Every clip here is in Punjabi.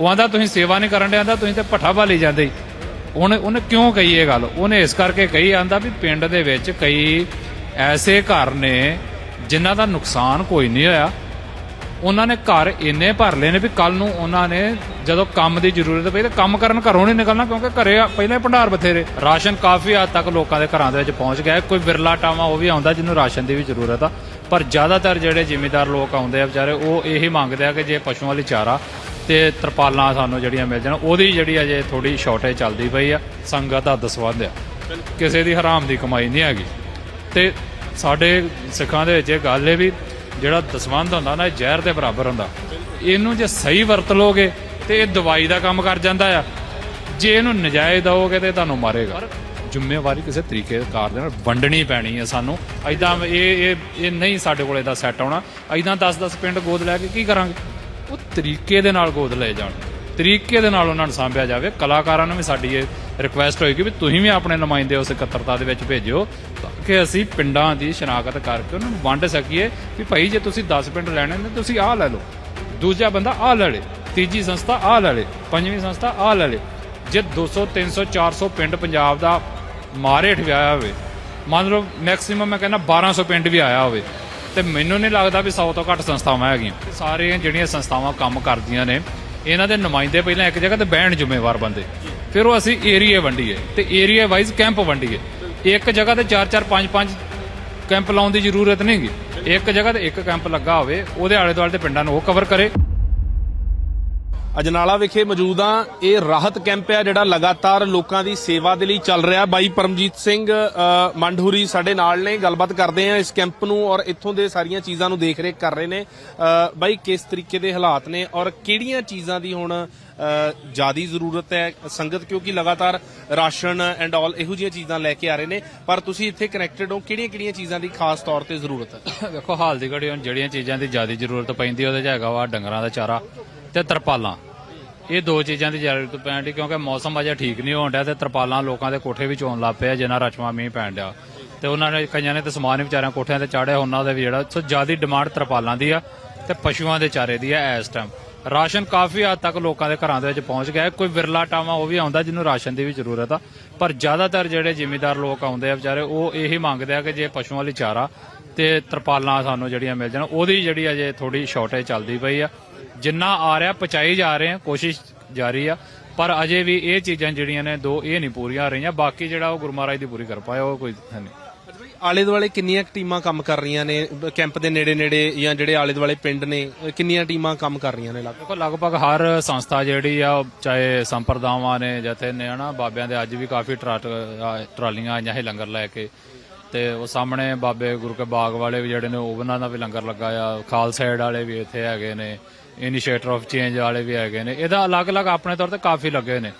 ਉਹ ਆਂਦਾ, ਤੁਸੀਂ ਸੇਵਾ ਨਹੀਂ ਕਰਨ ਦੇ ਆਂਦਾ, ਤੁਸੀਂ ਤੇ ਭੱਠਾ ਭਾਲੀ ਜਾਂਦੇ ਉਹਨੇ ਉਹਨੇ ਕਿਉਂ ਕਹੀ ਇਹ ਗੱਲ? ਉਹਨੇ ਇਸ ਕਰਕੇ ਕਹੀ, ਆਂਦਾ ਵੀ ਪਿੰਡ ਦੇ ਵਿੱਚ ਕਈ ਐਸੇ ਘਰ ਨੇ ਜਿਨ੍ਹਾਂ ਦਾ ਨੁਕਸਾਨ ਕੋਈ ਨਹੀਂ ਹੋਇਆ। ਉਹਨਾਂ ਨੇ ਘਰ ਇੰਨੇ ਭਰ ਲਏ ਨੇ ਵੀ ਕੱਲ ਨੂੰ ਉਹਨਾਂ ਨੇ ਜਦੋਂ ਕੰਮ ਦੀ ਜ਼ਰੂਰਤ ਪਈ ਤਾਂ ਕੰਮ ਕਰਨ ਘਰੋਂ ਨਹੀਂ ਨਿਕਲਣਾ ਕਿਉਂਕਿ ਘਰੇ ਪਹਿਲਾਂ ਹੀ ਭੰਡਾਰ ਬਥੇਰੇ। ਰਾਸ਼ਨ ਕਾਫੀ ਹੱਦ ਤੱਕ ਲੋਕਾਂ ਦੇ ਘਰਾਂ ਦੇ ਵਿੱਚ ਪਹੁੰਚ ਗਿਆ। ਕੋਈ ਵਿਰਲਾ ਟਾਵਾ ਉਹ ਵੀ ਆਉਂਦਾ ਜਿਹਨੂੰ ਰਾਸ਼ਨ ਦੀ ਵੀ ਜ਼ਰੂਰਤ ਆ। ਪਰ ਜ਼ਿਆਦਾਤਰ ਜਿਹੜੇ ਜ਼ਿਮੀਦਾਰ ਲੋਕ ਆਉਂਦੇ ਆ ਵਿਚਾਰੇ, ਉਹ ਇਹੀ ਮੰਗਦੇ ਆ ਕਿ ਜੇ ਪਸ਼ੂਆਂ ਲਈ ਚਾਰਾ ਤੇ ਤਰਪਾਲਾਂ ਸਾਨੂੰ ਜਿਹੜੀਆਂ ਮਿਲ ਜਾਣ ਉਹਦੀ ਜਿਹੜੀ ਅਜੇ ਥੋੜੀ ਸ਼ਾਰਟੇਜ ਚੱਲਦੀ ਪਈ ਆ ਸੰਗਤ ਦਾ ਦਸਵੰਦ ਆ। ਕਿਸੇ ਦੀ ਹਰਾਮ ਦੀ ਕਮਾਈ ਨਹੀਂ ਹੈਗੀ। ਤੇ ਸਾਡੇ ਸਿੱਖਾਂ ਦੇ ਵਿੱਚ ਇਹ ਗੱਲ ਹੈ ਵੀ ਜਿਹੜਾ ਦਸਵੰਧ ਹੁੰਦਾ ਨਾ ਇਹ ਜ਼ਹਿਰ ਦੇ ਬਰਾਬਰ ਹੁੰਦਾ। ਇਹਨੂੰ ਜੇ ਸਹੀ ਵਰਤ ਲੋਗੇ ਤੇ ਇਹ ਦਵਾਈ ਦਾ ਕੰਮ ਕਰ ਜਾਂਦਾ ਆ। ਜੇ ਇਹਨੂੰ ਨਜਾਇਜ਼ ਦਓਗੇ ਤੇ ਤੁਹਾਨੂੰ ਮਾਰੇਗਾ। ਜ਼ਿੰਮੇਵਾਰੀ ਕਿਸੇ ਤਰੀਕੇ ਕਾਰ ਦੇ ਨਾਲ ਵੰਡਣੀ ਪੈਣੀ ਹੈ ਸਾਨੂੰ। ਐਦਾਂ ਇਹ ਇਹ ਇਹ ਨਹੀਂ ਸਾਡੇ ਕੋਲ ਇਹਦਾ ਸੈੱਟ ਆਉਣਾ ਐਦਾਂ 10-10 ਪਿੰਡ ਗੋਦ ਲੈ ਕੇ ਕੀ ਕਰਾਂਗੇ? ਉਹ ਤਰੀਕੇ ਦੇ ਨਾਲ ਗੋਦ ਲਏ ਜਾਣ। ਤਰੀਕੇ ਦੇ ਨਾਲ ਉਹਨਾਂ ਨੂੰ ਸਾਂਭਿਆ ਜਾਵੇ। ਕਲਾਕਾਰਾਂ ਨੂੰ ਵੀ ਸਾਡੀ ਇਹ ਰਿਕੁਐਸਟ ਹੋਏਗੀ ਵੀ ਤੁਸੀਂ ਵੀ ਆਪਣੇ ਨੁਮਾਇੰਦੇ ਉਸ ਇਕੱਤਰਤਾ ਦੇ ਵਿੱਚ ਭੇਜਿਓ ਤਾਂ ਕਿ ਅਸੀਂ ਪਿੰਡਾਂ ਦੀ ਸ਼ਨਾਖਤ ਕਰਕੇ ਉਹਨਾਂ ਨੂੰ ਵੰਡ ਸਕੀਏ ਵੀ ਭਾਈ ਜੇ ਤੁਸੀਂ 10 ਪਿੰਡ ਲੈਣੇ ਨੇ ਤੁਸੀਂ ਆਹ ਲੈ ਲਓ। ਦੂਜਾ ਬੰਦਾ ਆਹ ਲੈ ਲੇ। ਤੀਜੀ ਸੰਸਥਾ ਆਹ ਲੈ ਲੇ। ਪੰਜਵੀਂ ਸੰਸਥਾ ਆਹ ਲੈ ਲੇ। ਜੇ 200 300 400 ਪਿੰਡ ਪੰਜਾਬ ਦਾ ਮਾਰੇ ਠਵਿਆਇਆ ਹੋਵੇ, ਮੰਨ ਲਓ ਮੈਕਸਿਮਮ ਮੈਂ ਕਹਿੰਦਾ 1200 ਪਿੰਡ ਵੀ ਆਇਆ ਹੋਵੇ ਤੇ ਮੈਨੂੰ ਨਹੀਂ ਲੱਗਦਾ ਵੀ 100 ਤੋਂ ਘੱਟ ਸੰਸਥਾਵਾਂ ਹੈਗੀਆਂ। ਸਾਰੀਆਂ ਜਿਹੜੀਆਂ ਸੰਸਥਾਵਾਂ ਕੰਮ ਕਰਦੀਆਂ ਨੇ, ਇਹਨਾਂ ਦੇ ਨੁਮਾਇੰਦੇ ਪਹਿਲਾਂ ਇੱਕ ਜਗ੍ਹਾ ਤੇ ਬਹਿਣ ਜ਼ਿੰਮੇਵਾਰ ਬੰਦੇ। ਫਿਰ ਉਹ ਅਸੀਂ ਏਰੀਆ ਵੰਡੀਏ ਤੇ ਏਰੀਆ ਵਾਈਜ਼ ਕੈਂਪ ਵੰਡੀਏ। ਇੱਕ ਜਗ੍ਹਾ ਤੇ 4 4 5 5 ਕੈਂਪ ਲਾਉਣ ਦੀ ਜ਼ਰੂਰਤ ਨਹੀਂਗੀ ਇੱਕ ਜਗ੍ਹਾ ਤੇ ਇੱਕ ਕੈਂਪ ਲੱਗਾ ਹੋਵੇ, ਉਹਦੇ ਆਲੇ ਦੁਆਲੇ ਦੇ ਪਿੰਡਾਂ ਨੂੰ ਉਹ ਕਵਰ ਕਰੇ। ਅਜਨਾਲਾ ਵਿਖੇ ਮੌਜੂਦ ਆ ਇਹ ਰਾਹਤ ਕੈਂਪ ਹੈ ਜਿਹੜਾ ਲਗਾਤਾਰ ਲੋਕਾਂ ਦੀ ਸੇਵਾ ਦੇ ਲਈ ਚੱਲ ਰਿਹਾ। ਬਾਈ ਪਰਮਜੀਤ ਸਿੰਘ ਮੰਡਹੂਰੀ ਸਾਡੇ ਨਾਲ ਨੇ। ਗੱਲਬਾਤ ਕਰਦੇ ਆ ਇਸ ਕੈਂਪ ਨੂੰ ਔਰ ਇੱਥੋਂ ਦੇ ਸਾਰੀਆਂ ਚੀਜ਼ਾਂ ਨੂੰ ਦੇਖ ਰੇਖ ਕਰ ਰਹੇ ਨੇ। ਬਾਈ, ਕਿਸ ਤਰੀਕੇ ਦੇ ਹਾਲਾਤ ਨੇ ਔਰ ਕਿਹੜੀਆਂ ਚੀਜ਼ਾਂ ਦੀ ਹੁਣ ਜਿਆਦੀ ਜ਼ਰੂਰਤ ਹੈ? ਸੰਗਤ ਕਿਉਂਕਿ ਲਗਾਤਾਰ ਰਾਸ਼ਨ ਐਂਡ ਆਲ ਇਹੋ ਜਿਹੀਆਂ ਚੀਜ਼ਾਂ ਲੈ ਕੇ ਆ ਰਹੇ ਨੇ। ਪਰ ਤੁਸੀਂ ਇੱਥੇ ਕਨੈਕਟਡ ਹੋ। ਕਿਹੜੀਆਂ ਕਿਹੜੀਆਂ ਚੀਜ਼ਾਂ ਦੀ ਖਾਸ ਤੌਰ ਤੇ ਜ਼ਰੂਰਤ ਹੈ? ਵੇਖੋ ਹਾਲ ਦੀ ਘੜੀ ਹੁਣ ਜਿਹੜੀਆਂ ਚੀਜ਼ਾਂ ਦੀ ਜ਼ਿਆਦਾ ਜ਼ਰੂਰਤ ਪੈਂਦੀ ਉਹਦੇ 'ਚ ਹੈਗਾ ਵਾ ਡੰਗਰਾਂ ਦਾ ਚਾਰਾ ਤੇ ਤਰਪਾਲਾਂ। ਇਹ ਦੋ ਚੀਜ਼ਾਂ ਦੀ ਜ਼ਰੂਰਤ ਪੈਣ ਪੈਂਦੀ ਕਿਉਂਕਿ ਮੌਸਮ ਅਜੇ ਠੀਕ ਨਹੀਂ ਹੋਣ ਡਿਆ ਤੇ ਤਰਪਾਲਾਂ ਲੋਕਾਂ ਦੇ ਕੋਠੇ ਵੀ ਚੋਣ ਲੱਗ ਪਿਆ, ਜਿੰਨਾ ਰਚਵਾ ਮੀਂਹ ਪੈਣ ਡਿਆ। ਤੇ ਉਹਨਾਂ ਨੇ ਕਈਆਂ ਨੇ ਤੇ ਸਮਾਨ ਹੀ ਵਿਚਾਰਿਆਂ ਕੋਠਿਆਂ ਤੇ ਚਾੜਿਆ, ਉਹਨਾਂ ਦਾ ਵੀ ਜਿਹੜਾ, ਸੋ ਜ਼ਿਆਦਾ ਡਿਮਾਂਡ ਤਰਪਾਲਾਂ ਦੀ ਆ ਤੇ ਪਸ਼ੂਆਂ ਦੇ ਚਾਰੇ ਦੀ ਆ ਇਸ ਟਾਈਮ ਰਾਸ਼ਨ ਕਾਫੀ ਹੱਦ ਤੱਕ ਲੋਕਾਂ ਦੇ ਘਰਾਂ ਦੇ ਵਿੱਚ ਪਹੁੰਚ ਗਿਆ ਹੈ। ਕੋਈ ਵਿਰਲਾ ਟਾਵਾ ਉਹ ਵੀ ਆਉਂਦਾ ਜਿਹਨੂੰ ਰਾਸ਼ਨ ਦੀ ਵੀ ਜ਼ਰੂਰਤ ਆ। ਪਰ ਜ਼ਿਆਦਾਤਰ ਜਿਹੜੇ ਜ਼ਿਮੀਦਾਰ ਲੋਕ ਆਉਂਦੇ ਆ ਵਿਚਾਰੇ, ਉਹ ਇਹੀ ਮੰਗਦੇ ਆ ਕਿ ਜੇ ਪਸ਼ੂਆਂ ਲਈ ਚਾਰਾ ਤੇ ਤਰਪਾਲਾਂ ਸਾਨੂੰ ਜਿਹੜੀਆਂ ਮਿਲ ਜਾਣ, ਉਹਦੀ ਜਿਹੜੀ ਅਜੇ ਥੋੜੀ ਸ਼ਾਰਟੇਜ ਚੱਲਦੀ ਪਈ ਆ। ਜਿੰਨਾ ਆ ਰਿਹਾ ਪਹੁੰਚਾਈ ਜਾ ਰਹੇ ਆ ਕੋਸ਼ਿਸ਼ ਜਾਰੀ ਆ। ਪਰ ਅਜੇ ਵੀ ਇਹ ਚੀਜ਼ਾਂ ਜਿਹੜੀਆਂ ਨੇ ਦੋ ਇਹ ਨਹੀਂ ਪੂਰੀਆਂ ਹੋ ਰਹੀਆਂ। ਬਾਕੀ ਜਿਹੜਾ ਉਹ ਗੁਰੂ ਮਹਾਰਾਜ ਦੀ ਪੂਰੀ ਕਰ ਪਾਇਆ ਉਹ ਕੋਈ ਹੈ ਨਹੀਂ। ਆਲੇ ਦੁਆਲੇ ਕਿੰਨੀਆਂ ਟੀਮਾਂ ਕੰਮ ਕਰ ਰਹੀਆਂ ਨੇ? ਕੈਂਪ ਦੇ ਨੇੜੇ ਨੇੜੇ ਜਾਂ ਜਿਹੜੇ ਆਲੇ ਦੁਆਲੇ ਪਿੰਡ ਨੇ ਕਿੰਨੀਆਂ ਟੀਮਾਂ ਕੰਮ ਕਰ ਰਹੀਆਂ ਨੇ ਲਗਭਗ? ਲਗਭਗ ਹਰ ਸੰਸਥਾ ਜਿਹੜੀ ਆ ਚਾਹੇ ਸੰਪਰਦਾਵਾਂ ਨੇ ਜਥੇ ਨੇ ਹਨਾ ਬਾਬਿਆਂ ਦੇ ਅੱਜ ਵੀ ਕਾਫੀ ਟਰਾਲੀਆਂ ਆਈਆਂ ਹੈ ਲੰਗਰ ਲੈ ਕੇ। ਤੇ ਉਹ ਸਾਹਮਣੇ ਬਾਬੇ ਗੁਰੂ ਕੇ ਬਾਗ ਵਾਲੇ ਵੀ ਜਿਹੜੇ ਨੇ ਉਹਨਾਂ ਦਾ ਵੀ ਲੰਗਰ ਲੱਗਾ ਆ। ਖਾਲਸਾ ਏਡ ਵਾਲੇ ਵੀ ਇੱਥੇ ਹੈਗੇ ਨੇ। ਇਨੀਸ਼ੀਏਟਰ ਆਫ ਚੇਂਜ ਵਾਲੇ ਵੀ ਹੈਗੇ ਨੇ। ਇਹਦਾ ਅਲੱਗ-ਅਲੱਗ ਆਪਣੇ ਤੌਰ ਤੇ ਕਾਫੀ ਲੱਗੇ ਨੇ।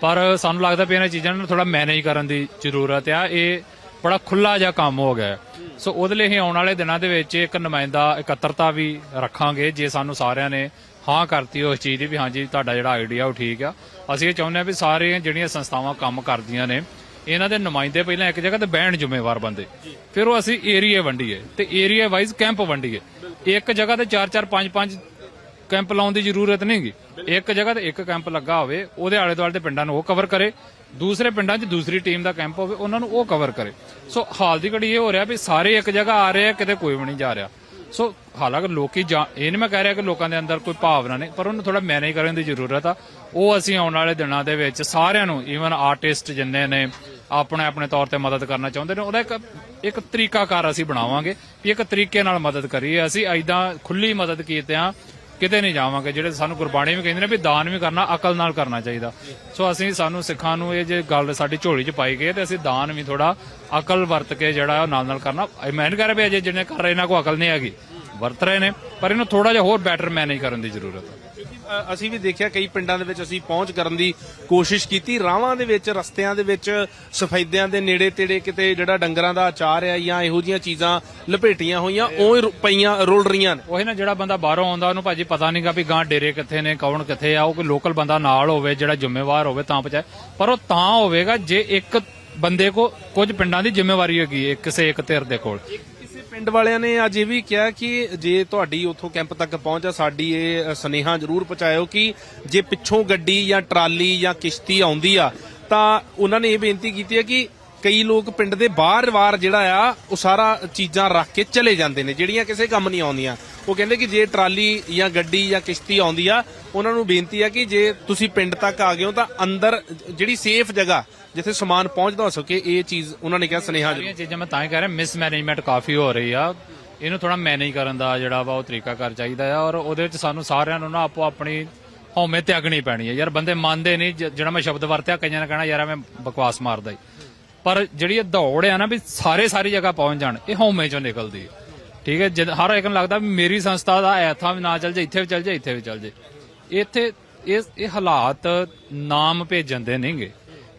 ਪਰ ਸਾਨੂੰ ਲੱਗਦਾ ਵੀ ਇਹਨਾਂ ਚੀਜ਼ਾਂ ਨੂੰ ਥੋੜਾ ਮੈਨੇਜ ਕਰਨ ਦੀ ਜ਼ਰੂਰਤ ਆ। ਇਹ ਬੜਾ ਖੁੱਲਾ ਜਿਹਾ ਕੰਮ ਹੋ ਗਿਆ। ਸੋ ਉਹਦੇ ਲਈ ਅਸੀਂ ਆਉਣ ਵਾਲੇ ਦਿਨਾਂ ਦੇ ਵਿੱਚ ਇੱਕ ਨੁਮਾਇੰਦਾ, ਇਕੱਤਰਤਾ ਵੀ ਰੱਖਾਂਗੇ ਜੇ ਸਾਨੂੰ ਸਾਰਿਆਂ ਨੇ ਹਾਂ ਕਰਤੀ ਉਸ ਚੀਜ਼ ਦੀ ਵੀ ਹਾਂਜੀ, ਤੁਹਾਡਾ ਜਿਹੜਾ ਆਈਡੀਆ ਉਹ ਠੀਕ ਆ। ਅਸੀਂ ਇਹ ਚਾਹੁੰਦੇ ਆ ਵੀ ਸਾਰੀਆਂ ਜਿਹੜੀਆਂ ਸੰਸਥਾਵਾਂ ਕੰਮ ਕਰਦੀਆਂ ਨੇ, ਇਹਨਾਂ ਦੇ ਨੁਮਾਇੰਦੇ ਪਹਿਲਾਂ ਇੱਕ ਜਗ੍ਹਾ ਤੇ ਬਹਿਣ ਜ਼ਿੰਮੇਵਾਰ ਬੰਦੇ। ਫਿਰ ਉਹ ਅਸੀਂ ਏਰੀਆ ਵੰਡੀਏ ਤੇ ਏਰੀਆ ਵਾਈਜ਼ ਕੈਂਪ ਵੰਡੀਏ। ਇੱਕ ਜਗ੍ਹਾ ਤੇ 4 4 5 5 ਕੈਂਪ ਲਾਉਣ ਦੀ ਜ਼ਰੂਰਤ ਨਹੀਂਗੀ ਇੱਕ ਜਗ੍ਹਾ ਤੇ ਇੱਕ ਕੈਂਪ ਲੱਗਾ ਹੋਵੇ, ਉਹਦੇ ਆਲੇ ਦੁਆਲੇ ਦੇ ਪਿੰਡਾਂ ਨੂੰ ਉਹ ਕਵਰ ਕਰੇ। ਦੂਸਰੇ ਪਿੰਡਾਂ 'ਚ ਦੂਸਰੀ ਟੀਮ ਦਾ ਕੈਂਪ ਹੋਵੇ, ਉਹਨਾਂ ਨੂੰ ਉਹ ਕਵਰ ਕਰੇ। ਸੋ ਹਾਲ ਦੀ ਘੜੀ ਇਹ ਹੋ ਰਿਹਾ ਵੀ ਸਾਰੇ ਇੱਕ ਜਗ੍ਹਾ ਆ ਰਹੇ ਆ, ਕਿਤੇ ਕੋਈ ਵੀ ਨਹੀਂ ਜਾ ਰਿਹਾ। ਸੋ ਹਾਲਾਂਕਿ ਲੋਕੀ ਇਹ ਨਹੀਂ ਮੈਂ ਕਹਿ ਰਿਹਾ ਕਿ ਲੋਕਾਂ ਦੇ ਅੰਦਰ ਕੋਈ ਭਾਵਨਾ ਨਹੀਂ, ਪਰ ਉਹਨੂੰ ਥੋੜਾ ਮੈਨੇਜ ਕਰਨ ਦੀ ਜ਼ਰੂਰਤ ਆ। ਉਹ ਅਸੀਂ ਆਉਣ ਵਾਲੇ ਦਿਨਾਂ ਦੇ ਵਿੱਚ ਸਾਰਿਆਂ ਨੂੰ ਈਵਨ ਆਰਟਿਸਟ ਜਿੰਨੇ ਨੇ, ਆਪਣੇ ਆਪਣੇ ਤੌਰ ਤੇ ਮਦਦ ਕਰਨਾ ਚਾਹੁੰਦੇ ਨੇ, ਉਹਦਾ ਇੱਕ ਇੱਕ ਤਰੀਕਾਕਾਰ ਅਸੀਂ ਬਣਾਵਾਂਗੇ ਵੀ ਇੱਕ ਤਰੀਕੇ ਨਾਲ ਮਦਦ ਕਰੀਏ। ਅਸੀਂ ਐਦਾਂ ਖੁੱਲੀ ਮਦਦ ਕੀਤੇ ਆ ਕਿਤੇ ਨਹੀਂ ਜਾਵਾਂਗੇ। ਜਿਹੜੇ ਸਾਨੂੰ ਗੁਰਬਾਣੀ ਵੀ ਕਹਿੰਦੇ ਨੇ ਵੀ ਦਾਨ ਵੀ ਕਰਨਾ, ਅਕਲ ਨਾਲ ਕਰਨਾ ਚਾਹੀਦਾ। ਸੋ ਅਸੀਂ ਸਾਨੂੰ ਸਿੱਖਾਂ ਨੂੰ ਇਹ ਜੇ ਗੱਲ ਸਾਡੀ ਝੋਲੀ 'ਚ ਪਾਈ ਗਈ ਤੇ ਅਸੀਂ ਦਾਨ ਵੀ ਥੋੜਾ ਅਕਲ ਵਰਤ ਕੇ ਜਿਹੜਾ ਉਹ ਨਾਲ ਨਾਲ ਕਰਨਾ। ਮੈਂ ਨਹੀਂ ਕਹਿ ਰਿਹਾ ਵੀ ਅਜੇ ਜਿਹਨੇ ਕਰ ਰਹੇ, ਇਹਨਾਂ ਕੋ ਅਕਲ ਨਹੀਂ ਹੈਗੀ। ਵਰਤ ਰਹੇ ਨੇ, ਪਰ ਇਹਨੂੰ ਥੋੜਾ ਜਿਹਾ ਹੋਰ ਬੈਟਰ ਮੈਨੇਜ ਕਰਨ ਦੀ ਜ਼ਰੂਰਤ ਹੈ। ਅਸੀਂ ਵੀ ਦੇਖਿਆ ਕਈ ਪਿੰਡਾਂ ਦੇ ਵਿੱਚ ਅਸੀਂ ਪਹੁੰਚ ਕਰਨ ਦੀ ਕੋਸ਼ਿਸ਼ ਕੀਤੀ। ਰਾਵਾਂ ਦੇ ਵਿੱਚ ਰਸਤਿਆਂ ਦੇ ਵਿੱਚ ਸਫੈਦਿਆਂ ਦੇ ਨੇੜੇ ਤੇੜੇ ਕਿਤੇ ਜਿਹੜਾ ਡੰਗਰਾਂ ਦਾ ਆਚਾਰ ਆ ਜਾਂ ਇਹੋ ਜੀਆਂ ਚੀਜ਼ਾਂ ਲਪੇਟੀਆਂ ਹੋਈਆਂ ਉਹ ਪਈਆਂ ਰੁਲ ਰਹੀਆਂ ਨੇ। ਉਹੀ ਨਾ ਜਿਹੜਾ ਬੰਦਾ ਬਾਹਰੋਂ ਆਉਂਦਾ ਉਹਨੂੰ ਭਾਜੀ ਪਤਾ ਨਹੀਂਗਾ ਵੀ ਗਾਂ ਡੇਰੇ ਕਿੱਥੇ ਨੇ ਕੌਣ ਕਿੱਥੇ ਆ ਉਹ ਕੋਈ ਲੋਕਲ ਬੰਦਾ ਨਾਲ ਹੋਵੇ ਜਿਹੜਾ ਜ਼ਿੰਮੇਵਾਰ ਹੋਵੇ ਤਾਂ ਪਹੁੰਚਾਏ। ਪਰ ਉਹ ਤਾਂ ਹੋਵੇਗਾ ਜੇ ਇੱਕ ਬੰਦੇ ਕੋ ਕੁਝ ਪਿੰਡਾਂ ਦੀ ਜ਼ਿੰਮੇਵਾਰੀ ਹੈਗੀ ਹੈ ਕਿਸੇ ਇੱਕ ਧਿਰ ਦੇ ਕੋਲ। ਪਿੰਡ ਵਾਲਿਆਂ ਨੇ ਅੱਜ ਇਹ ਵੀ ਕਿਹਾ ਕਿ ਜੇ ਤੁਹਾਡੀ ਉੱਥੋਂ ਕੈਂਪ ਤੱਕ ਪਹੁੰਚ ਆ, ਸਾਡੀ ਇਹ ਸਨੇਹਾ ਜ਼ਰੂਰ ਪਹੁੰਚਾਇਓ ਕਿ ਜੇ ਪਿੱਛੋਂ ਗੱਡੀ ਜਾਂ ਟਰਾਲੀ ਜਾਂ ਕਿਸ਼ਤੀ ਆਉਂਦੀ ਆ, ਤਾਂ ਉਹਨਾਂ ਨੇ ਇਹ ਬੇਨਤੀ ਕੀਤੀ ਹੈ ਕਿ ਕਈ ਲੋਕ ਪਿੰਡ ਦੇ ਬਾਹਰ-ਬਾਹਰ ਜਿਹੜਾ ਆ, ਉਹ ਸਾਰਾ ਚੀਜ਼ਾਂ ਰੱਖ ਕੇ ਚਲੇ ਜਾਂਦੇ ਨੇ, ਜਿਹੜੀਆਂ ਕਿਸੇ ਕੰਮ ਨਹੀਂ ਆਉਂਦੀਆਂ। ਉਹ ਕਹਿੰਦੇ ਕਿ ਜੇ ਟਰਾਲੀ ਜਾਂ ਗੱਡੀ ਜਾਂ ਕਿਸ਼ਤੀ ਆਉਂਦੀ ਆ ਉਹਨਾਂ ਨੂੰ ਬੇਨਤੀ ਆ ਕਿ ਜੇ ਤੁਸੀਂ ਪਿੰਡ ਤੱਕ ਆ ਗਏ ਹੋ ਤਾਂ ਅੰਦਰ ਜਿਹੜੀ ਸੇਫ ਜਗ੍ਹਾ ਜਿੱਥੇ ਸਮਾਨ ਪਹੁੰਚਦਾ ਹੋ ਸਕੇ ਇਹ ਚੀਜ਼ ਉਹਨਾਂ ਨੇ ਕਿਹਾ ਸਨੇਹਾ ਸਾਰੀਆਂ ਚੀਜ਼ਾਂ ਮੈਂ ਤਾਂ ਹੀ ਕਹਿ ਰਿਹਾ ਮਿਸ ਮੈਨੇਜਮੈਂਟ ਕਾਫੀ ਹੋ ਰਹੀ ਆ। ਇਹਨੂੰ ਥੋੜਾ ਮੈਨੇਜ ਕਰਨ ਦਾ ਜਿਹੜਾ ਵਾ ਉਹ ਤਰੀਕਾ ਕਰ ਚਾਹੀਦਾ ਆ ਔਰ ਉਹਦੇ ਵਿੱਚ ਸਾਨੂੰ ਸਾਰਿਆਂ ਨੂੰ ਨਾ ਆਪੋ ਆਪਣੀ ਹਉਮੈ ਤਿਆਗਣੀ ਪੈਣੀ ਹੈ ਯਾਰ ਬੰਦੇ ਮੰਨਦੇ ਨਹੀਂ ਜ- ਜਿਹੜਾ ਮੈਂ ਸ਼ਬਦ ਵਰਤਿਆ ਕਈਆਂ ਨੇ ਕਹਿਣਾ ਯਾਰ ਮੈਂ ਬਕਵਾਸ ਮਾਰਦਾ ਹੀ ਪਰ ਜਿਹੜੀ ਇਹ ਦੌੜ ਆ ਨਾ ਵੀ ਸਾਰੇ ਸਾਰੀ ਜਗ੍ਹਾ ਪਹੁੰਚ ਜਾਣ ਇਹ ਹਉਮੈ ਚੋਂ ਨਿਕਲਦੀ ਹੈ ਠੀਕ ਹੈ, ਜਦ ਹਰ ਇੱਕ ਨੂੰ ਲੱਗਦਾ ਵੀ ਮੇਰੀ ਸੰਸਥਾ ਦਾ ਐਥਾ ਵੀ ਨਾ ਚੱਲ ਜੇ, ਇੱਥੇ ਵੀ ਚੱਲ ਜੇ, ਇੱਥੇ ਵੀ ਚੱਲ ਜੇ। ਇੱਥੇ ਇਹ ਇਹ ਹਾਲਾਤ ਨਾਮ ਭੇਜਣ ਦੇ ਨਹੀਂਗੇ।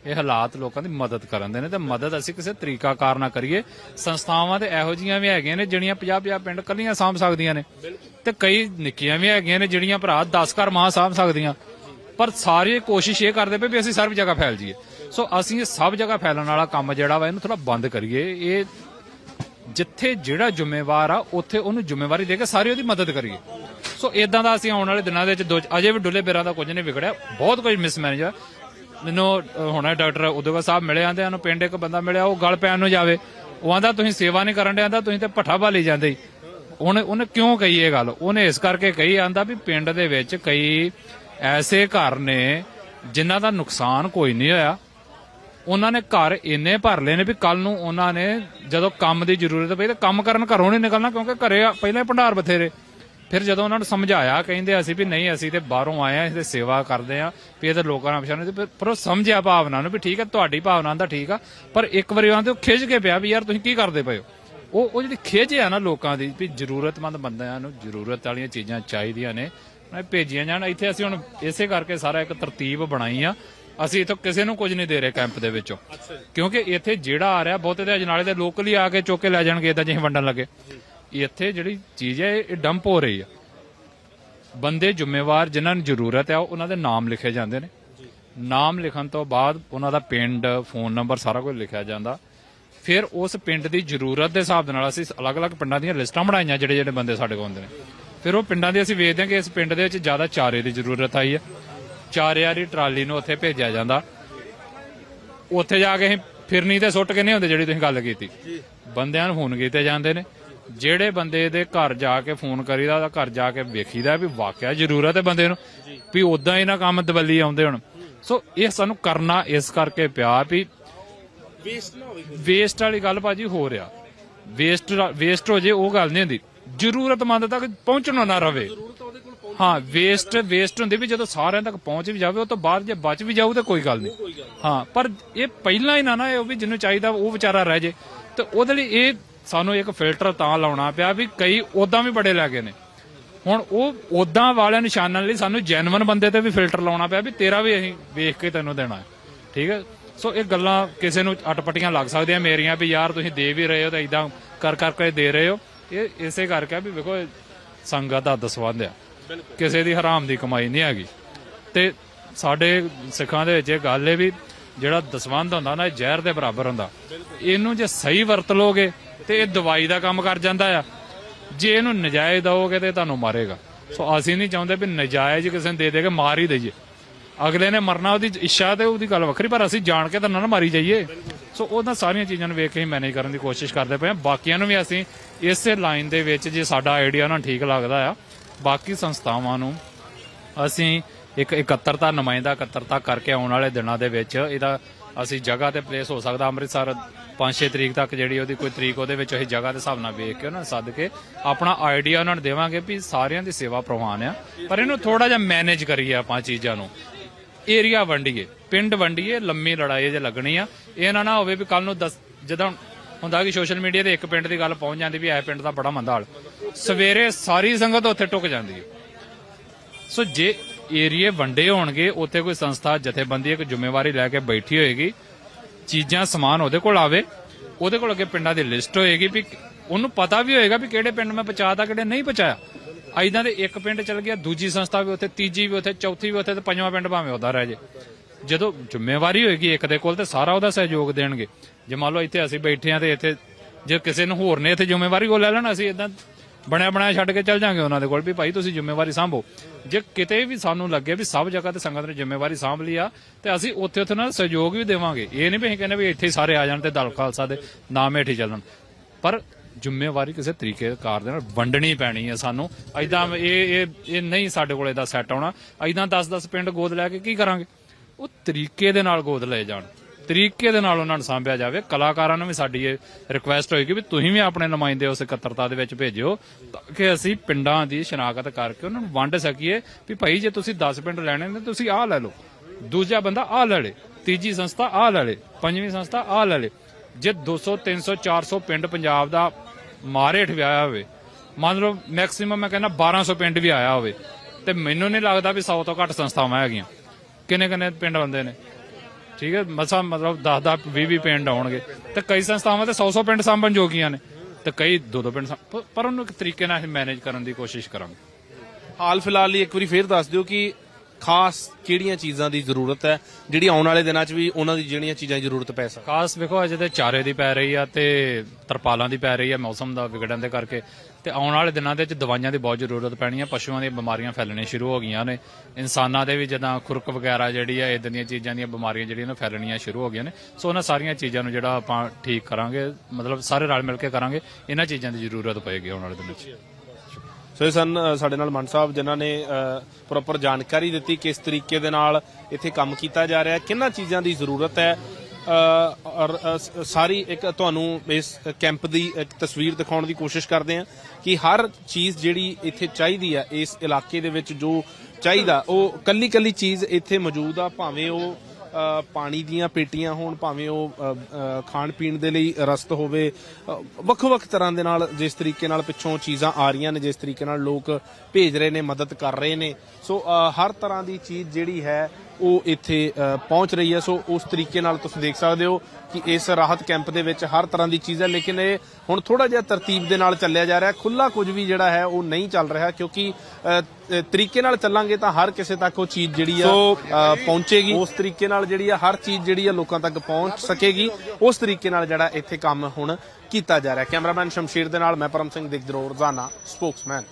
ਇਹ ਹਾਲਾਤ ਲੋਕਾਂ ਦੀ ਮਦਦ ਕਰਨ ਦੇ ਨੇ ਤੇ ਮਦਦ ਅਸੀਂ ਕਿਸੇ ਤਰੀਕਾਕਾਰ ਨਾਲ ਕਰੀਏ। ਸੰਸਥਾਵਾਂ ਤੇ ਇਹੋ ਜੀਆਂ ਵੀ ਹੈਗੀਆਂ ਨੇ ਜਿਹੜੀਆਂ 50-50 ਪਿੰਡ ਕੱਲੀਆਂ ਸਾਂਭ ਸਕਦੀਆਂ ਨੇ। ਤੇ ਕਈ ਨਿੱਕੀਆਂ ਵੀ ਹੈਗੀਆਂ ਨੇ ਜਿਹੜੀਆਂ ਭਰਾ 10 ਘਰ ਮਾਂ ਸਾਂਭ ਸਕਦੀਆਂ। ਪਰ ਸਾਰੇ ਕੋਸ਼ਿਸ਼ ਇਹ ਕਰਦੇ ਪਏ ਵੀ ਅਸੀਂ ਸਰਵ ਜਗ੍ਹਾ ਫੈਲ ਜਾਈਏ। ਸੋ ਅਸੀਂ ਇਹ ਸਭ ਜਗ੍ਹਾ ਫੈਲਣ ਵਾਲਾ ਕੰਮ ਜਿਹੜਾ ਵਾ ਇਹਨੂੰ ਥੋੜਾ ਬੰਦ ਕਰੀਏ। ਇਹ ਜਿੱਥੇ ਜਿਹੜਾ ਜ਼ਿੰਮੇਵਾਰ ਆ ਉੱਥੇ ਉਹਨੂੰ ਜ਼ਿੰਮੇਵਾਰੀ ਦੇ ਕੇ ਸਾਰੇ ਉਹਦੀ ਮਦਦ ਕਰੀਏ। ਸੋ ਇਦਾਂ ਦਾ ਅਸੀਂ ਆਉਣ ਵਾਲੇ ਦਿਨਾਂ ਦੇ ਵਿੱਚ ਦੋ ਅਜੇ ਵੀ ਡੁੱਲੇ ਬੇਰਾਂ ਦਾ ਕੁਝ ਨਹੀਂ ਵਿਗੜਿਆ। ਬਹੁਤ ਕੁਝ ਮਿਸਮੈਨੇਜ ਆ। ਮੈਨੂੰ ਅਹ, ਹੁਣੇ ਡਾਕਟਰ ਉਦੋਗਾ ਸਾਹਿਬ ਮਿਲੇ ਆਂਦੇ ਉਹਨੂੰ ਪਿੰਡ ਇੱਕ ਬੰਦਾ ਮਿਲਿਆ ਉਹ ਗਲ ਪੈਣ ਨੂੰ ਜਾਵੇ। ਉਹ ਆਂਦਾ ਤੁਸੀਂ ਸੇਵਾ ਨਹੀਂ ਕਰਨ ਦੇ ਆਂਦਾ ਤੁਸੀਂ ਤੇ ਭੱਠਾ ਭਾਲੀ ਜਾਂਦੇ ਹੀ ਉਹਨੇ ਉਹਨੇ ਕਿਉਂ ਕਹੀ ਇਹ ਗੱਲ? ਉਹਨੇ ਇਸ ਕਰਕੇ ਕਹੀ ਆਂਦਾ ਵੀ ਪਿੰਡ ਦੇ ਵਿੱਚ ਕਈ ਐਸੇ ਘਰ ਨੇ ਜਿਨ੍ਹਾਂ ਦਾ ਨੁਕਸਾਨ ਕੋਈ ਨਹੀਂ ਹੋਇਆ। ਉਹਨਾਂ ਨੇ ਘਰ ਇੰਨੇ ਭਰ ਲਏ ਨੇ ਵੀ ਕੱਲ ਨੂੰ ਉਹਨਾਂ ਨੇ ਜਦੋਂ ਕੰਮ ਦੀ ਜ਼ਰੂਰਤ ਪਈ ਤਾਂ ਕੰਮ ਕਰਨ ਘਰੋਂ ਨਹੀਂ ਨਿਕਲਣਾ ਕਿਉਂਕਿ ਘਰੇ ਪਹਿਲਾਂ ਭੰਡਾਰ ਬਥੇਰੇ। ਫਿਰ ਜਦੋਂ ਉਹਨਾਂ ਨੂੰ ਸਮਝਾਇਆ, ਕਹਿੰਦੇ ਅਸੀਂ ਵੀ ਨਹੀਂ, ਅਸੀਂ ਤੇ ਬਾਹਰੋਂ ਆਏ ਆ ਅਸੀਂ ਤੇ ਸੇਵਾ ਕਰਦੇ ਆ ਵੀ ਇਹ ਤਾਂ ਲੋਕਾਂ ਨਾਲ ਪਛਾਣੇ ਤੇ ਪਰ ਉਹ ਸਮਝਿਆ ਭਾਵਨਾ ਨੂੰ ਵੀ ਠੀਕ ਹੈ ਤੁਹਾਡੀ ਭਾਵਨਾ ਦਾ ਠੀਕ ਆ, ਪਰ ਇੱਕ ਵਾਰੀ ਉਹਨਾਂ ਆਂਦੇ ਉਹ ਖਿੱਚ ਕੇ ਪਿਆ ਵੀ ਯਾਰ ਤੁਸੀਂ ਕੀ ਕਰਦੇ ਪਏ ਹੋ? ਉਹ ਉਹ ਜਿਹੜੀ ਖਿੱਚ ਆ ਨਾ ਲੋਕਾਂ ਦੀ ਵੀ ਜ਼ਰੂਰਤਮੰਦ ਬੰਦਿਆਂ ਨੂੰ ਜ਼ਰੂਰਤ ਵਾਲੀਆਂ ਚੀਜ਼ਾਂ ਚਾਹੀਦੀਆਂ ਨੇ ਭੇਜੀਆਂ ਜਾਣ। ਇੱਥੇ ਅਸੀਂ ਹੁਣ ਇਸੇ ਕਰਕੇ ਸਾਰਾ ਇੱਕ ਤਰਤੀਬ ਬਣਾਈ ਆ ਅਸੀਂ ਇਥੋਂ ਕਿਸੇ ਨੂੰ ਕੁਝ ਨਹੀਂ ਦੇ ਰਹੇ ਕੈਂਪ ਦੇ ਵਿੱਚੋਂ। ਕਿਉਂਕਿ ਇੱਥੇ ਜਿਹੜਾ ਆ ਰਿਹਾ, ਬਹੁਤੇ ਦੇ ਅਜਨਾਲੇ ਦੇ ਲੋਕਲੀ ਆ ਕੇ ਚੁੱਕ ਕੇ ਲੈ ਜਾਣਗੇ ਇਦਾਂ ਜਿਵੇਂ ਵੰਡਣ ਲੱਗੇ। ਇੱਥੇ ਜਿਹੜੀ ਚੀਜ਼ ਹੈ, ਇਹ ਡੰਪ ਹੋ ਰਹੀ ਆ। ਬੰਦੇ ਜ਼ਿੰਮੇਵਾਰ ਜਿਨ੍ਹਾਂ ਨੂੰ ਜ਼ਰੂਰਤ ਹੈ ਉਹਨਾਂ ਦੇ ਨਾਮ ਲਿਖੇ ਜਾਂਦੇ ਨੇ। ਨਾਮ ਲਿਖਣ ਤੋਂ ਬਾਅਦ ਉਹਨਾਂ ਦਾ ਪਿੰਡ, ਫੋਨ ਨੰਬਰ ਸਾਰਾ ਕੁਝ ਲਿਖਿਆ ਜਾਂਦਾ। ਫਿਰ ਉਸ ਪਿੰਡ ਦੀ ਜ਼ਰੂਰਤ ਦੇ ਹਿਸਾਬ ਦੇ ਨਾਲ ਅਸੀਂ ਅਲੱਗ-ਅਲੱਗ ਪਿੰਡਾਂ ਦੀਆਂ ਲਿਸਟਾਂ ਬਣਾਈਆਂ ਜਿਹੜੇ ਜਿਹੜੇ ਬੰਦੇ ਸਾਡੇ ਕੋਲ ਆਉਂਦੇ ਨੇ। ਫਿਰ ਉਹ ਪਿੰਡਾਂ ਦੇ ਅਸੀਂ ਵੇਖਦੇ ਹਾਂ ਕਿ ਇਸ ਪਿੰਡ ਦੇ ਵਿੱਚ ਜ਼ਿਆਦਾ ਚਾਰੇ ਦੀ ਜ਼ਰੂਰਤ ਆਈ ਹੈ ਚਾਰੇ ਵਾਲੀ ਟਰਾਲੀ ਨੂੰ ਉੱਥੇ ਭੇਜਿਆ ਜਾਂਦਾ। ਉੱਥੇ ਜਾ ਕੇ ਅਸੀਂ ਫਿਰਨੀ ਤੇ ਸੁੱਟ ਕੇ ਨਹੀਂ ਹੁੰਦੇ ਜਿਹੜੀ ਤੁਸੀਂ ਗੱਲ ਕੀਤੀ। ਬੰਦਿਆਂ ਨੂੰ ਫੋਨ ਕੀਤੇ ਜਾਂਦੇ ਨੇ। ਜਿਹੜੇ ਬੰਦੇ ਦੇ ਘਰ ਜਾ ਕੇ ਫੋਨ ਕਰੀਦਾ ਉਹਦਾ ਘਰ ਜਾ ਕੇ ਵੇਖੀਦਾ ਵੀ ਵਾਕਿਆ ਜ਼ਰੂਰਤ ਹੈ ਬੰਦੇ ਨੂੰ ਵੀ ਉਦਾਂ ਹੀ ਨਾ ਕੰਮ ਦਵੱਲੀ ਆਉਂਦੇ ਹੁਣ। ਸੋ ਇਹ ਸਾਨੂੰ ਕਰਨਾ ਇਸ ਕਰਕੇ ਪਿਆ ਵੀ ਵੇਸਟ ਨਾ ਹੋਵੇ ਵੇਸਟ ਵਾਲੀ ਗੱਲ ਭਾਜੀ ਹੋ ਰਿਹਾ। ਵੇਸਟ ਵੇਸਟ ਹੋ ਜੇ ਉਹ ਗੱਲ ਨਹੀਂ ਹੁੰਦੀ। ਜ਼ਰੂਰਤਮੰਦ ਤੱਕ ਪਹੁੰਚਣਾ ਨਾ ਰਵੇ। ਹਾਂ ਵੇਸਟ ਵੇਸਟ ਹੁੰਦੀ ਵੀ ਜਦੋਂ ਸਾਰਿਆਂ ਤੱਕ ਪਹੁੰਚ ਵੀ ਜਾਵੇ ਉਹ ਤੋਂ ਬਾਅਦ ਜੇ ਬਚ ਵੀ ਜਾਊ ਤਾਂ ਕੋਈ ਗੱਲ ਨਹੀਂ। ਹਾਂ ਪਰ ਇਹ ਪਹਿਲਾਂ ਹੀ ਨਾ ਨਾ ਇਹ ਵੀ ਜਿਹਨੂੰ ਚਾਹੀਦਾ ਉਹ ਵਿਚਾਰਾ ਰਹਿ ਜੇ। ਤੇ ਉਹਦੇ ਲਈ ਇਹ ਸਾਨੂੰ ਇੱਕ ਫਿਲਟਰ ਤਾਂ ਲਾਉਣਾ ਪਿਆ ਵੀ ਕਈ ਉਦਾਂ ਵੀ ਬੜੇ ਲੈ ਗਏ ਨੇ। ਹੁਣ ਉਹ ਉਦਾਂ ਵਾਲਿਆਂ ਨਿਸ਼ਾਨਾਂ ਲਈ ਸਾਨੂੰ ਜੈਨੂਇਨ ਬੰਦੇ ਤੇ ਵੀ ਫਿਲਟਰ ਲਾਉਣਾ ਪਿਆ ਵੀ ਤੇਰਾ ਵੀ ਅਸੀਂ ਵੇਖ ਕੇ ਤੈਨੂੰ ਦੇਣਾ ਹੈ। ਠੀਕ ਹੈ? ਸੋ ਇਹ ਗੱਲਾਂ ਕਿਸੇ ਨੂੰ ਅਟਪਟੀਆਂ ਲੱਗ ਸਕਦੀਆਂ ਮੇਰੀਆਂ ਵੀ ਯਾਰ ਤੁਸੀਂ ਦੇ ਵੀ ਰਹੇ ਹੋ ਤਾਂ ਇਦਾਂ ਕਰ ਕਰਕੇ ਦੇ ਰਹੇ ਹੋ। ਇਹ ਇਸੇ ਕਰਕੇ ਵੀ ਵੇਖੋ ਸੰਗਤ ਦਾ ਦਸਵੰਦ ਆ। ਕਿਸੇ ਦੀ ਹਰਾਮ ਦੀ ਕਮਾਈ ਨਹੀਂ ਹੈਗੀ। ਤੇ ਸਾਡੇ ਸਿੱਖਾਂ ਦੇ ਵਿੱਚ ਇਹ ਗੱਲ ਹੈ ਵੀ ਜਿਹੜਾ ਦਸਵੰਦ ਹੁੰਦਾ ਨਾ, ਇਹ ਜ਼ਹਿਰ ਦੇ ਬਰਾਬਰ ਹੁੰਦਾ। ਇਹਨੂੰ ਜੇ ਸਹੀ ਵਰਤ ਲੋਗੇ ਤੇ ਇਹ ਦਵਾਈ ਦਾ ਕੰਮ ਕਰ ਜਾਂਦਾ ਆ। ਜੇ ਇਹਨੂੰ ਨਜਾਇਜ਼ ਦਓਗੇ ਤੇ ਤੁਹਾਨੂੰ ਮਾਰੇਗਾ। ਸੋ ਅਸੀਂ ਨਹੀਂ ਚਾਹੁੰਦੇ ਵੀ ਨਜਾਇਜ਼ ਕਿਸੇ ਨੂੰ ਦੇ ਦੇ ਕੇ ਮਾਰ ਹੀ ਦਈਏ। ਅਗਲੇ ਨੇ ਮਰਨਾ ਉਹਦੀ ਇੱਛਾ ਤੇ ਉਹਦੀ ਗੱਲ ਵੱਖਰੀ, ਪਰ ਅਸੀਂ ਜਾਣ ਕੇ ਤਾਂ ਨਾ ਮਾਰੀ ਜਾਈਏ। ਸੋ ਉਹਨਾਂ ਸਾਰੀਆਂ ਚੀਜ਼ਾਂ ਨੂੰ ਵੇਖ ਕੇ ਹੀ ਮੈਨੇਜ ਕਰਨ ਦੀ ਕੋਸ਼ਿਸ਼ ਕਰਦੇ ਪਏ ਹਾਂ। ਬਾਕੀਆਂ ਨੂੰ ਵੀ ਅਸੀਂ ਇਸੇ ਲਾਈਨ ਦੇ ਵਿੱਚ ਜੇ ਸਾਡਾ ਆਈਡੀਆ ਉਹਨਾਂ ਠੀਕ ਲੱਗਦਾ ਆ ਬਾਕੀ ਸੰਸਥਾਵਾਂ ਨੂੰ ਅਸੀਂ ਇੱਕ ਇਕੱਤਰਤਾ, ਨੁਮਾਇੰਦਾ ਇਕੱਤਰਤਾ ਕਰਕੇ ਆਉਣ ਵਾਲੇ ਦਿਨਾਂ ਦੇ ਵਿੱਚ ਇਹਦਾ ਅਸੀਂ ਜਗ੍ਹਾ ਤੇ ਪਲੇਸ ਹੋ ਸਕਦਾ। ਅੰਮ੍ਰਿਤਸਰ 5-6 ਤਰੀਕ ਤੱਕ ਜਿਹੜੀ ਉਹਦੀ ਕੋਈ ਤਰੀਕ ਉਹਦੇ ਵਿੱਚ ਅਸੀਂ ਜਗ੍ਹਾ ਦੇ ਹਿਸਾਬ ਨਾਲ ਵੇਖ ਕੇ ਉਹਨਾਂ ਨੂੰ ਸੱਦ ਕੇ ਆਪਣਾ ਆਈਡੀਆ ਉਹਨਾਂ ਨੂੰ ਦੇਵਾਂਗੇ ਵੀ ਸਾਰਿਆਂ ਦੀ ਸੇਵਾ ਪ੍ਰਵਾਨ ਆ। ਪਰ ਇਹਨੂੰ ਥੋੜਾ ਜਿਹਾ ਮੈਨੇਜ ਕਰੀਏ ਆਪਾਂ ਚੀਜ਼ਾਂ ਨੂੰ। ਏਰੀਆ ਵੰਡੀਏ, ਪਿੰਡ ਵੰਡੀਏ, ਲੰਮੀ ਲੜਾਈ ਜੇ ਲੱਗਣੀ ਆ। ਇਹ ਨਾ ਨਾ ਹੋਵੇ ਵੀ ਕੱਲ ਨੂੰ ਦਸ ਜਦੋਂ ਹੁੰਦਾ ਕਿ ਸੋਸ਼ਲ ਮੀਡੀਆ ਤੇ ਇੱਕ ਪਿੰਡ ਦੀ ਗੱਲ ਪਹੁੰਚ ਜਾਂਦੀ ਵੀ ਇਹ ਪਿੰਡ ਦਾ ਬੜਾ ਮੰਦਾ ਹਾਲ। ਸਵੇਰੇ ਸਾਰੀ ਸੰਗਤ ਉੱਥੇ ਟੁੱਕ ਜਾਂਦੀ ਹੈ। ਸੋ ਜੇ ਏਰੀਏ ਵੰਡੇ ਹੋਣਗੇ, ਉੱਥੇ ਕੋਈ ਸੰਸਥਾ, ਜਥੇਬੰਦੀ, ਇੱਕ ਜ਼ਿੰਮੇਵਾਰੀ ਲੈ ਕੇ ਬੈਠੀ ਹੋਏਗੀ, ਚੀਜ਼ਾਂ, ਸਮਾਨ ਉਹਦੇ ਕੋਲ ਆਵੇ, ਉਹਦੇ ਕੋਲ ਅੱਗੇ ਪਿੰਡਾਂ ਦੀ ਲਿਸਟ ਹੋਏਗੀ ਵੀ ਉਹਨੂੰ ਪਤਾ ਵੀ ਹੋਏਗਾ ਵੀ ਕਿਹੜੇ ਪਿੰਡ ਮੈਂ ਪਹੁੰਚਾਤਾ, ਕਿਹੜੇ ਨਹੀਂ ਪਹੁੰਚਾਇਆ। ਐਦਾਂ ਦੇ ਇੱਕ ਪਿੰਡ ਚਲ ਗਿਆ, ਦੂਜੀ ਸੰਸਥਾ ਵੀ ਉੱਥੇ, ਤੀਜੀ ਵੀ ਉੱਥੇ, ਚੌਥੀ ਵੀ ਉੱਥੇ ਤੇ ਪੰਜਵਾਂ ਪਿੰਡ ਭਾਵੇਂ ਉਹਦਾ ਰਹਿ ਜੇ। ਜਦੋਂ ਜ਼ਿੰਮੇਵਾਰੀ ਹੋਏਗੀ ਇੱਕ ਦੇ ਕੋਲ ਤੇ ਸਾਰਾ ਉਹਦਾ ਸਹਿਯੋਗ ਦੇਣਗੇ। ਜੇ ਮੰਨ ਲਓ ਇੱਥੇ ਅਸੀਂ ਬੈਠੇ ਆ ਤੇ ਇੱਥੇ ਜੇ ਕਿਸੇ ਨੂੰ ਹੋਰ ਨੇ ਇੱਥੇ ਜ਼ਿੰਮੇਵਾਰੀ ਉਹ ਲੈ ਲੈਣ, ਅਸੀਂ ਇਦਾਂ ਬਣਿਆ ਬਣਾਇਆ ਛੱਡ ਕੇ ਚੱਲ ਜਾਾਂਗੇ ਉਹਨਾਂ ਦੇ ਕੋਲ ਵੀ ਭਾਈ ਤੁਸੀਂ ਜ਼ਿੰਮੇਵਾਰੀ ਸੰਭੋ। ਜੇ ਕਿਤੇ ਵੀ ਸਾਨੂੰ ਲੱਗੇ ਵੀ ਸਭ ਜਗ੍ਹਾ ਤੇ ਸੰਗਤ ਨੇ ਜ਼ਿੰਮੇਵਾਰੀ ਸੰਭ ਲਈ ਆ, ਤੇ ਅਸੀਂ ਉੱਥੇ ਉੱਥੇ ਨਾਲ ਸਹਿਯੋਗ ਵੀ ਦੇਵਾਂਗੇ। ਇਹ ਨਹੀਂ ਵੀ ਅਸੀਂ ਕਹਿੰਦੇ ਵੀ ਇੱਥੇ ਹੀ ਸਾਰੇ ਆ ਜਾਣ ਤੇ ਦਲ ਖਾਲਸਾ ਦੇ ਨਾਮ ਹੇਠ ਹੀ ਚੱਲਣ। ਪਰ ਜ਼ਿੰਮੇਵਾਰੀ ਕਿਸੇ ਤਰੀਕੇ ਕਾਰ ਦੇ ਨਾਲ ਵੰਡਣੀ ਪੈਣੀ ਹੈ ਸਾਨੂੰ। ਐਦਾਂ ਇਹ ਇਹ ਇਹ ਨਹੀਂ ਸਾਡੇ ਕੋਲ ਇਹਦਾ ਸੈੱਟ ਆਉਣਾ ਐਦਾਂ 10-10 ਪਿੰਡ ਗੋਦ ਲੈ ਕੇ ਕੀ ਕਰਾਂਗੇ? ਉਹ ਤਰੀਕੇ ਦੇ ਨਾਲ ਗੋਦ ਲਏ ਜਾਣ। ਤਰੀਕੇ ਦੇ ਨਾਲ ਉਹਨਾਂ ਨੂੰ ਸਾਂਭਿਆ ਜਾਵੇ। ਕਲਾਕਾਰਾਂ ਨੂੰ ਵੀ ਸਾਡੀ ਇਹ ਰਿਕੁਐਸਟ ਹੋਏਗੀ ਵੀ ਤੁਸੀਂ ਵੀ ਆਪਣੇ ਨੁਮਾਇੰਦੇ ਉਸ ਇਕੱਤਰਤਾ ਦੇ ਵਿੱਚ ਭੇਜਿਓ ਤਾਂ ਕਿ ਅਸੀਂ ਪਿੰਡਾਂ ਦੀ ਸ਼ਨਾਖਤ ਕਰਕੇ ਉਹਨਾਂ ਨੂੰ ਵੰਡ ਸਕੀਏ ਵੀ ਭਾਈ ਜੇ ਤੁਸੀਂ 10 ਪਿੰਡ ਲੈਣੇ ਨੇ ਤੁਸੀਂ ਆਹ ਲੈ ਲਓ। ਦੂਜਾ ਬੰਦਾ ਆਹ ਲੈ ਲੇ। ਤੀਜੀ ਸੰਸਥਾ ਆਹ ਲੈ ਲੇ। ਪੰਜਵੀਂ ਸੰਸਥਾ ਆਹ ਲੈ ਲੇ। ਜੇ 200 300 400 ਪਿੰਡ ਪੰਜਾਬ ਦਾ ਮਾਰੇ ਠਵਿਆਇਆ ਹੋਵੇ, ਮੰਨ ਲਓ ਮੈਕਸਿਮਮ ਮੈਂ ਕਹਿੰਦਾ 1200 ਪਿੰਡ ਵੀ ਆਇਆ ਹੋਵੇ, ਤੇ ਮੈਨੂੰ ਨਹੀਂ ਲੱਗਦਾ ਵੀ 100 ਤੋਂ ਘੱਟ ਸੰਸਥਾਵਾਂ ਹੈਗੀਆਂ। ਕਿੰਨੇ ਕਿੰਨੇ ਪਿੰਡ ਬੰਦੇ ਨੇ? ਠੀਕ ਹੈ ਮਸਾ ਮਤਲਬ 10 10 20 20 ਪਿੰਡ ਆਉਣਗੇ। ਤੇ ਕਈ ਸੰਸਥਾਵਾਂ ਤੇ 100 100 ਪਿੰਡ ਸਾਂਭਣ ਜੋਗੀਆਂ ਨੇ। ਤੇ ਕਈ ਦੋ ਦੋ ਪਿੰਡ ਸਾਂਭ- ਪਰ- ਉਹਨੂੰ ਇੱਕ ਤਰੀਕੇ ਨਾਲ ਮੈਨੇਜ ਕਰਨ ਦੀ ਕੋਸ਼ਿਸ਼ ਕਰਾਂਗੇ। ਹਾਲ ਫਿਲਹਾਲ ਲਈ ਇੱਕ ਵਾਰੀ ਫੇਰ ਦੱਸ ਦਿਓ ਕਿ ਖਾਸ ਕਿਹੜੀਆਂ ਚੀਜ਼ਾਂ ਦੀ ਜ਼ਰੂਰਤ ਹੈ ਜਿਹੜੀ ਆਉਣ ਵਾਲੇ ਦਿਨਾਂ 'ਚ ਵੀ ਉਹਨਾਂ ਦੀ ਜਿਹੜੀਆਂ ਚੀਜ਼ਾਂ ਦੀ ਜ਼ਰੂਰਤ ਪੈ ਸਕਦੀ ਖਾਸ ਵੇਖੋ ਅਜੇ ਤੇ ਚਾਰੇ ਦੀ ਪੈ ਰਹੀ ਆ ਤੇ ਤਰਪਾਲਾਂ ਦੀ ਪੈ ਰਹੀ ਆ ਮੌਸਮ ਦਾ ਵਿਗੜਨ ਦੇ ਕਰਕੇ। ਤੇ ਆਉਣ ਵਾਲੇ ਦਿਨਾਂ ਦੇ ਵਿੱਚ ਦਵਾਈਆਂ ਦੀ ਬਹੁਤ ਜ਼ਰੂਰਤ ਪੈਣੀ ਹੈ ਪਸ਼ੂਆਂ ਦੀਆਂ ਬਿਮਾਰੀਆਂ ਫੈਲਣੀਆਂ ਸ਼ੁਰੂ ਹੋ ਗਈਆਂ ਨੇ। ਇਨਸਾਨਾਂ ਦੇ ਵੀ ਜਦਾਂ ਖੁਰਕ ਵਗੈਰਾ ਜਿਹੜੀ ਹੈ ਇਦਾਂ ਦੀਆਂ ਚੀਜ਼ਾਂ ਦੀਆਂ ਬਿਮਾਰੀਆਂ ਜਿਹੜੀਆਂ ਨੇ ਫੈਲਣੀਆਂ ਸ਼ੁਰੂ ਹੋ ਗਈਆਂ ਨੇ। ਸੋ ਉਹਨਾਂ ਸਾਰੀਆਂ ਚੀਜ਼ਾਂ ਨੂੰ ਜਿਹੜਾ ਆਪਾਂ ਠੀਕ ਕਰਾਂਗੇ, ਮਤਲਬ ਸਾਰੇ ਰਲ ਮਿਲ ਕੇ ਕਰਾਂਗੇ, ਇਹਨਾਂ ਚੀਜ਼ਾਂ ਦੀ ਜ਼ਰੂਰਤ ਪਏਗੀ ਆਉਣ ਵਾਲੇ ਦਿਨਾਂ 'ਚ ਸੋ ਇਹ ਸਨ ਸਾਡੇ ਨਾਲ ਮਨ ਸਾਹਿਬ, ਜਿਨ੍ਹਾਂ ਨੇ ਪ੍ਰੋਪਰ ਜਾਣਕਾਰੀ ਦਿੱਤੀ ਕਿਸ ਤਰੀਕੇ ਦੇ ਨਾਲ ਇੱਥੇ ਕੰਮ ਕੀਤਾ ਜਾ ਰਿਹਾ ਹੈ ਕਿੰਨਾ ਚੀਜ਼ਾਂ ਦੀ ਜ਼ਰੂਰਤ ਹੈ ਸਾਰੀ ਇੱਕ ਤੁਹਾਨੂੰ ਇਸ ਕੈਂਪ ਦੀ ਇੱਕ ਤਸਵੀਰ ਦਿਖਾਉਣ ਦੀ ਕੋਸ਼ਿਸ਼ ਕਰਦੇ ਹਾਂ ਕਿ ਹਰ ਚੀਜ਼ ਜਿਹੜੀ ਇੱਥੇ ਚਾਹੀਦੀ ਆ, ਇਸ ਇਲਾਕੇ ਦੇ ਵਿੱਚ ਜੋ ਚਾਹੀਦਾ, ਉਹ ਕੱਲੀ ਕੱਲੀ ਚੀਜ਼ ਇੱਥੇ ਮੌਜੂਦ ਆ, ਭਾਵੇਂ ਉਹ ਪਾਣੀ ਦੀਆਂ ਪੇਟੀਆਂ ਹੋਣ, ਭਾਵੇਂ ਉਹ ਖਾਣ ਪੀਣ ਦੇ ਲਈ ਰਸਤ ਹੋਵੇ ਵੱਖ ਵੱਖ ਤਰ੍ਹਾਂ ਦੇ ਨਾਲ ਜਿਸ ਤਰੀਕੇ ਨਾਲ ਪਿੱਛੋਂ ਚੀਜ਼ਾਂ ਆ ਰਹੀਆਂ ਨੇ, ਜਿਸ ਤਰੀਕੇ ਨਾਲ ਲੋਕ ਭੇਜ ਰਹੇ ਨੇ, ਮਦਦ ਕਰ ਰਹੇ ਨੇ। ਸੋ ਹਰ ਤਰ੍ਹਾਂ ਦੀ ਚੀਜ਼ ਜਿਹੜੀ ਹੈ ਉਹ ਇੱਥੇ ਪਹੁੰਚ ਰਹੀ ਹੈ। ਸੋ ਉਸ ਤਰੀਕੇ ਨਾਲ ਤੁਸੀਂ ਦੇਖ ਸਕਦੇ ਹੋ ਕਿ ਇਸ ਰਾਹਤ ਕੈਂਪ ਦੇ ਵਿੱਚ ਹਰ ਤਰ੍ਹਾਂ ਦੀ ਚੀਜ਼ ਹੈ ਲੇਕਿਨ ਇਹ ਹੁਣ ਥੋੜਾ ਜਿਹਾ ਤਰਤੀਬ ਦੇ ਨਾਲ ਚੱਲਿਆ ਜਾ ਰਿਹਾ। ਖੁੱਲਾ ਕੁਝ ਵੀ ਜਿਹੜਾ ਹੈ ਉਹ ਨਹੀਂ ਚੱਲ ਰਿਹਾ ਕਿਉਂਕਿ ਤਰੀਕੇ ਨਾਲ ਚੱਲਾਂਗੇ ਤਾਂ ਹਰ ਕਿਸੇ ਤੱਕ ਉਹ ਚੀਜ਼ ਜਿਹੜੀ ਆ ਪਹੁੰਚੇਗੀ। ਉਸ ਤਰੀਕੇ ਨਾਲ ਜਿਹੜੀ ਆ ਹਰ ਚੀਜ਼ ਜਿਹੜੀ ਆ ਲੋਕਾਂ ਤੱਕ ਪਹੁੰਚ ਸਕੇਗੀ। ਉਸ ਤਰੀਕੇ ਨਾਲ ਜਿਹੜਾ ਇੱਥੇ ਕੰਮ ਹੁਣ ਕੀਤਾ ਜਾ ਰਿਹਾ। ਕੈਮਰਾਮੈਨ ਸ਼ਮਸ਼ੀਰ ਦੇ ਨਾਲ ਮੈਂ ਪਰਮ ਸਿੰਘ ਦਿਗਦਰੋ ਰੋਜ਼ਾਨਾ ਸਪੋਕਸਮੈਨ।